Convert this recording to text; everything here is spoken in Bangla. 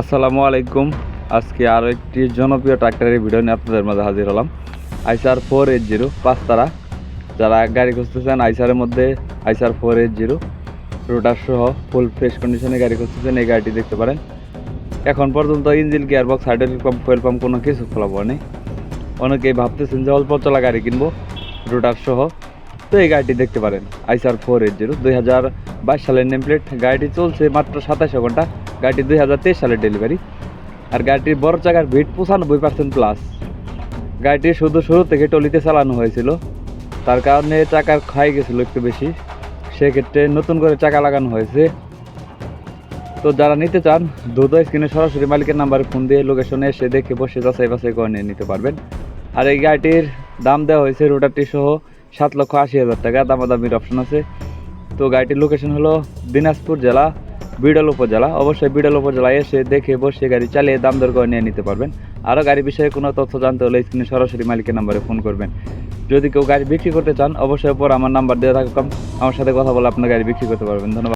আসসালামু আলাইকুম। আজকে আরও একটি জনপ্রিয় ট্রাক্টরের ভিডিও নিয়ে আপনাদের মাঝে হাজির হলাম। আইসার ফোর এইট জিরো পাঁচতারা। যারা গাড়ি খুঁজতেছেন, আইসারের মধ্যে আইসার ফোর এইট জিরো রোটার সহ ফুল ফ্রেশ কন্ডিশনে গাড়ি খুঁজতেছেন, এই গাড়িটি দেখতে পারেন। এখন পর্যন্ত engine gearbox hydraulic pump fuel pump কোনো কিছু খোলা পড়েনি অনেকেই ভাবতেছেন যে অল্প চলা গাড়ি কিনবো রোটার সহ। তো এই গাড়িটি দেখতে পারেন, আইসার ফোর এইট জিরো দুই হাজার বাইশ সালের নেমপ্লেট গাড়িটি চলছে মাত্র সাতাশো ঘণ্টা। গাড়িটি দুই হাজার তেইশ সালের ডেলিভারি। আর গাড়িটির বড় চাকার ভিট পঁচানব্বই পার্সেন্ট প্লাস গাড়িটি শুধু শুরু থেকে টলিতে চালানো হয়েছিল। তার কারণে চাকার খাই গেছিল একটু বেশি। সেক্ষেত্রে নতুন করে চাকা লাগানো হয়েছে। তো যারা নিতে চান, দ্রুত স্ক্রিনে সরাসরি মালিকের নাম্বারে ফোন দিয়ে লোকেশনে এসে দেখে বসে যাচাই বাছাই করে নিয়ে নিতে পারবেন। আর এই গাড়িটির দাম দেওয়া হয়েছে রোটারটি সহ সাত লক্ষ আশি হাজার টাকা। দামাদামির অপশন আছে। তো গাড়িটির লোকেশন হলো দিনাজপুর জেলা বিডল উপজেলা। অবশ্যই বিড়াল উপজেলায় এসে দেখে বসে গাড়ি চালিয়ে দাম দর করে নিয়ে নিতে পারবেন। আরও গাড়ি বিষয়ে কোনো তথ্য জানতে হলে স্ক্রিনে সরাসরি মালিকের নাম্বারে ফোন করবেন। যদি কেউ গাড়ি বিক্রি করতে চান, অবশ্যই পর আমার নাম্বার দেওয়া থাকতাম আমার সাথে কথা বলে আপনার গাড়ি বিক্রি করতে পারবেন। ধন্যবাদ।